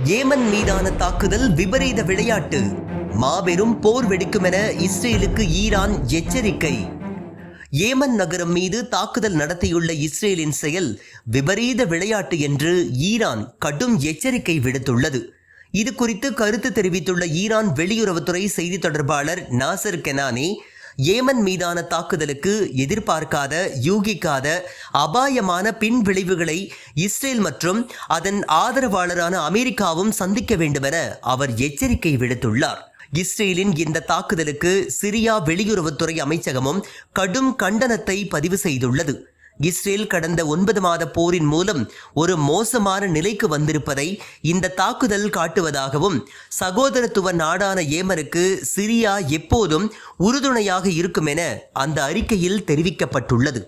Yemen மீதான தாக்குதல் விபரீத விளையாட்டு. மாபெரும் போர் வெடிக்கும் என இஸ்ரேலுக்கு ஈரான் எச்சரிக்கை. ஏமன் நகரம் மீது தாக்குதல் நடத்தியுள்ள இஸ்ரேலின் செயல் விபரீத விளையாட்டு என்று ஈரான் கடும் எச்சரிக்கை விடுத்துள்ளது. இது குறித்து கருத்து தெரிவித்துள்ள ஈரான் வெளியுறவுத்துறை செய்தி தொடர்பாளர் நாசர் கெனானி ஏமன் மீதான தாக்குதலுக்கு எதிர்பார்க்காத யூகிக்காத அபாயமான பின்விளைவுகளை இஸ்ரேல் மற்றும் அதன் ஆதரவாளரான அமெரிக்காவும் சந்திக்க வேண்டுமென அவர் எச்சரிக்கை விடுத்துள்ளார். இஸ்ரேலின் இந்த தாக்குதலுக்கு சிரியா வெளியுறவுத்துறை அமைச்சகமும் கடும் கண்டனத்தை பதிவு செய்துள்ளது. இஸ்ரேல் கடந்த ஒன்பது மாத போரின் மூலம் ஒரு மோசமான நிலைக்கு வந்திருப்பதை இந்த தாக்குதல் காட்டுவதாகவும் சகோதரத்துவ நாடான ஏமனுக்கு சிரியா எப்போதும் உறுதுணையாக இருக்கும் என அந்த அறிக்கையில் தெரிவிக்கப்பட்டுள்ளது.